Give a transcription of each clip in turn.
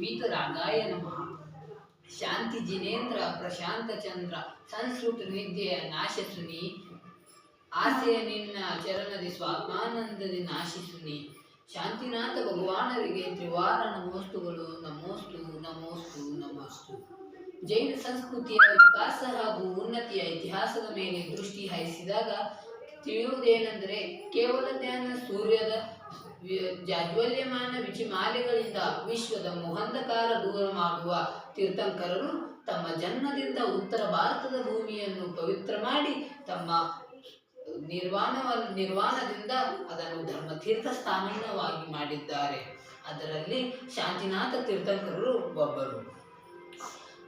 ಶ್ರೀತರಾಗಾಯ ನಮಃ ಶಾಂತಿ ಜಿನೇಂದ್ರ ಪ್ರಶಾಂತ ಚಂದ್ರ ಸಂಸ್ಕೃತ ವಿದ್ಯೆಯ ನಾಶಸುನಿ ಆಸೆಯ ನಿನ್ನ ಚರಣದಿ ಸ್ವಾತ್ಮಾನಂದದಿ ನಾಶಿಸುನಿ ಶಾಂತಿನಾಥ ಭಗವಾನರಿಗೆ ತ್ರಿವಾರ ನಮೋಸ್ತುಗಳು. ನಮೋಸ್ತು ನಮೋಸ್ತು ನಮೋಸ್ತು. ಜೈನ ಸಂಸ್ಕೃತಿಯ ವಿಕಾಸ ಹಾಗೂ ಉನ್ನತಿಯ ಇತಿಹಾಸದ ಮೇಲೆ ದೃಷ್ಟಿ ಹಾಯಿಸಿದಾಗ ತಿಳಿಯುವುದೇನೆಂದರೆ ಕೇವಲ ಜ್ಞಾನ ಸೂರ್ಯದ ಜಾಜ್ವಲ್ಯಮಾನ ವಿಚಿಮಾಲೆಗಳಿಂದ ವಿಶ್ವದ ಮುಹಂಧಕಾರ ದೂರ ಮಾಡುವ ತೀರ್ಥಂಕರರು ತಮ್ಮ ಜನ್ಮದಿಂದ ಉತ್ತರ ಭಾರತದ ಭೂಮಿಯನ್ನು ಪವಿತ್ರ ಮಾಡಿ ತಮ್ಮ ನಿರ್ವಾಣವ, ನಿರ್ವಾಣದಿಂದ ಅದನ್ನು ಧರ್ಮತೀರ್ಥ ಸ್ಥಾನವಾಗಿ ಮಾಡಿದ್ದಾರೆ. ಅದರಲ್ಲಿ ಶಾಂತಿನಾಥ ತೀರ್ಥಂಕರರು ಒಬ್ಬರು.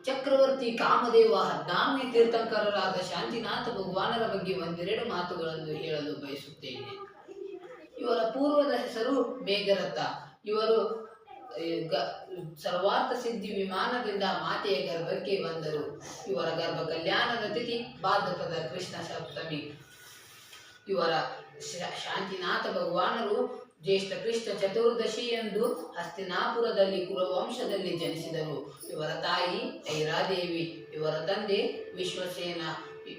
ಚಕ್ರವರ್ತಿ ಕಾಮದೇವ ಹದಿನಾರನೇ ತೀರ್ಥಂಕರರಾದ ಶಾಂತಿನಾಥ ಭಗವಾನರ ಬಗ್ಗೆ ಒಂದೆರಡು ಮಾತುಗಳನ್ನು ಹೇಳಲು ಬಯಸುತ್ತೇನೆ. ಇವರ ಪೂರ್ವದ ಹೆಸರು ಮೇಘರಥ. ಇವರು ಸರ್ವಾರ್ಥ ಸಿದ್ಧಿ ವಿಮಾನದಿಂದ ಮಾತೆಯ ಗರ್ಭಕ್ಕೆ ಬಂದರು. ಇವರ ಗರ್ಭ ಕಲ್ಯಾಣದ ತಿಥಿ ಭಾದ್ರಪದ ಕೃಷ್ಣ ಸಪ್ತಮಿ. ಇವರ ಶಾಂತಿನಾಥ ಭಗವಾನರು ಜ್ಯೇಷ್ಠ ಕೃಷ್ಣ ಚತುರ್ದಶಿ ಎಂದು ಹಸ್ತಿನಾಪುರದಲ್ಲಿ ಕುರುವಂಶದಲ್ಲಿ ಜನಿಸಿದರು. ಇವರ ತಾಯಿ ಐರಾದೇವಿ, ಇವರ ತಂದೆ ವಿಶ್ವಸೇನ.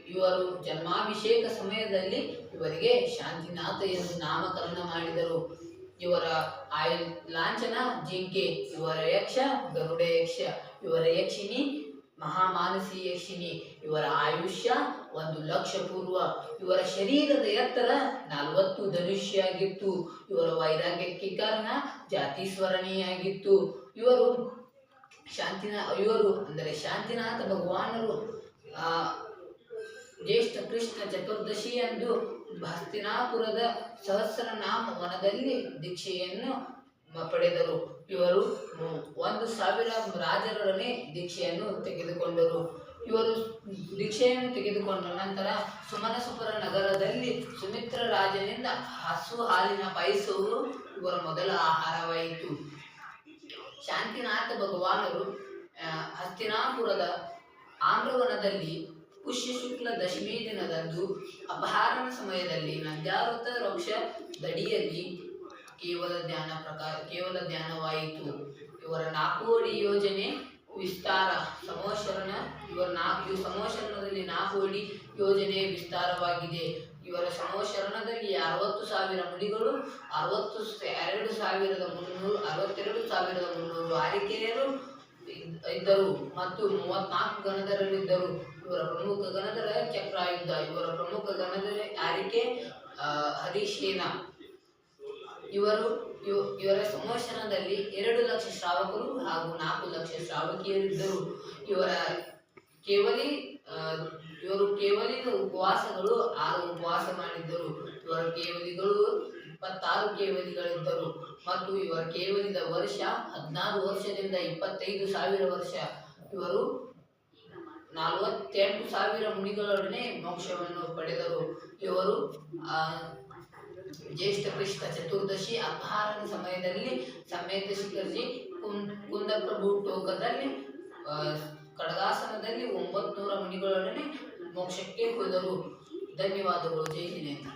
ಇವರು ಜನ್ಮಾಭಿಷೇಕ ಸಮಯದಲ್ಲಿ ಇವರಿಗೆ ಶಾಂತಿನಾಥ ಎಂದು ನಾಮಕರಣ ಮಾಡಿದರು. ಇವರ ಆಯು, ಲಾಂಛನ, ಜಿಂಕೆ, ಇವರ ಯಕ್ಷ, ಗರುಡ ಯಕ್ಷ, ಇವರ ಯಕ್ಷಿಣಿ, ಮಹಾಮಾನಸಿ ಯಕ್ಷಿಣಿ, ಇವರ ಆಯುಷ್ಯ ಒಂದು ಲಕ್ಷ ಪೂರ್ವ, ಇವರ ಶರೀರದ ಎತ್ತರ ನಲವತ್ತು ಧನುಷ್ಯಾಗಿತ್ತು, ಇವರ ವೈರಾಗ್ಯಕ್ಕೆ ಕಾರಣ ಜಾತಿ ಸ್ಮರಣೀಯಾಗಿತ್ತು. ಇವರು ಶಾಂತಿನಾ, ಇವರು ಅಂದರೆ ಶಾಂತಿನಾಥ ಭಗವಾನರು ಜ್ಯೇಷ್ಠ ಕೃಷ್ಣ ಚತುರ್ದಶಿಯಂದು ಹಸ್ತಿನಾಪುರದ ಸಹಸ್ರನಾಮ ವನದಲ್ಲಿ ದೀಕ್ಷೆಯನ್ನು ಪಡೆದರು. ಇವರು ಒಂದು ಸಾವಿರ ರಾಜರೊಡನೆ ದೀಕ್ಷೆಯನ್ನು ತೆಗೆದುಕೊಂಡರು. ಇವರು ದೀಕ್ಷೆಯನ್ನು ತೆಗೆದುಕೊಂಡ ನಂತರ ಸುಮನಸುಪುರ ನಗರದಲ್ಲಿ ಸುಮಿತ್ರ ರಾಜನಿಂದ ಹಸು ಹಾಲಿನ ಪಾಯಸವು ಇವರ ಮೊದಲ ಆಹಾರವಾಯಿತು. ಶಾಂತಿನಾಥ ಭಗವಾನರು ಹಸ್ತಿನಾಪುರದ ಆಮ್ರವನದಲ್ಲಿ ಪುಷ್ಯ ಶುಕ್ಲ ದಶಮಿ ದಿನದಂದು ಅಪಹರಣ ಸಮಯದಲ್ಲಿ ನಂದ್ಯಾವೃತ ವೃಕ್ಷ ದಡಿಯಲ್ಲಿ ಕೇವಲ ಧ್ಯಾನ ಪ್ರಕಾರ, ಕೇವಲ ಧ್ಯಾನವಾಯಿತು. ಇವರ ನಾಲ್ಕುವಡಿ ಯೋಜನೆ ವಿಸ್ತಾರ, ಸಮೋಶರಣ, ಇವರ ನಾಲ್ಕು ಸಮೋಶರಣದಲ್ಲಿ ನಾಲ್ಕು ಅಡಿ ಯೋಜನೆ ವಿಸ್ತಾರವಾಗಿದೆ. ಇವರ ಸಮೋಶರಣದಲ್ಲಿ ಅರವತ್ತು ಸಾವಿರ ಮುಡಿಗಳು, ಅರವತ್ತು ಎರಡು ಸಾವಿರದ ಮುನ್ನೂರು, ಅರವತ್ತೆರಡು ಸಾವಿರದ ಮುನ್ನೂರು ಆರಿಕೆಯರು ಇದ್- ಇದ್ದರು ಮತ್ತು ಮೂವತ್ನಾಲ್ಕು ಗಣಧರರಿದ್ದರು ಇವರ ಪ್ರಮುಖ ಗಣಧರ ಚಕ್ರಾಯುಧ ಇವರ ಪ್ರಮುಖ ಗಣಧರ ಯಾರಿಕೆ ಹರಿಶೇನ. ಇವರು, ಇವ- ಇವರ ಸಮೋಶನದಲ್ಲಿ ಎರಡು ಲಕ್ಷ ಶ್ರಾವಕರು ಹಾಗೂ ನಾಲ್ಕು ಲಕ್ಷ ಶ್ರಾವಕಿಯರಿದ್ದರು. ಇವರ ಕೇವಲಿ ಇವರು ಕೇವಲಿನ ಉಪವಾಸಗಳು, ಆರು ಉಪವಾಸ ಮಾಡಿದ್ದರು. ಇವರ ಕೇವಲಿಗಳು ಇಪ್ಪತ್ತಾರು ಕೇವಲಿಗಳಿದ್ದರು. ಮತ್ತು ಇವರ ಕೇವಲಿದ ವರ್ಷ ಹದಿನಾರು ವರ್ಷದಿಂದ ಇಪ್ಪತ್ತೈದು ಸಾವಿರ ವರ್ಷ. ಇವರು ನಲವತ್ತೆಂಟು ಸಾವಿರ ಮುನಿಗಳೊಡನೆ ಮೋಕ್ಷವನ್ನು ಪಡೆದರು. ಇವರು ಜ್ಯೇಷ್ಠ ಕೃಷ್ಣ ಚತುರ್ದಶಿ ಅಪಹಾರದ ಸಮಯದಲ್ಲಿ ಸಮೇತ ಶಿಖರ್ಜಿ ಕುಂದ ಕುಂದಪ್ರಭು ಟೋಕದಲ್ಲಿ ಕಡದಾಸನದಲ್ಲಿ ಒಂಬತ್ತು ನೂರ ಮುನಿಗಳೊಡನೆ ಮೋಕ್ಷಕ್ಕೆ ಹೋದರು. ಧನ್ಯವಾದಗಳು. ಜೈ ಜಿನೇಂದ್ರ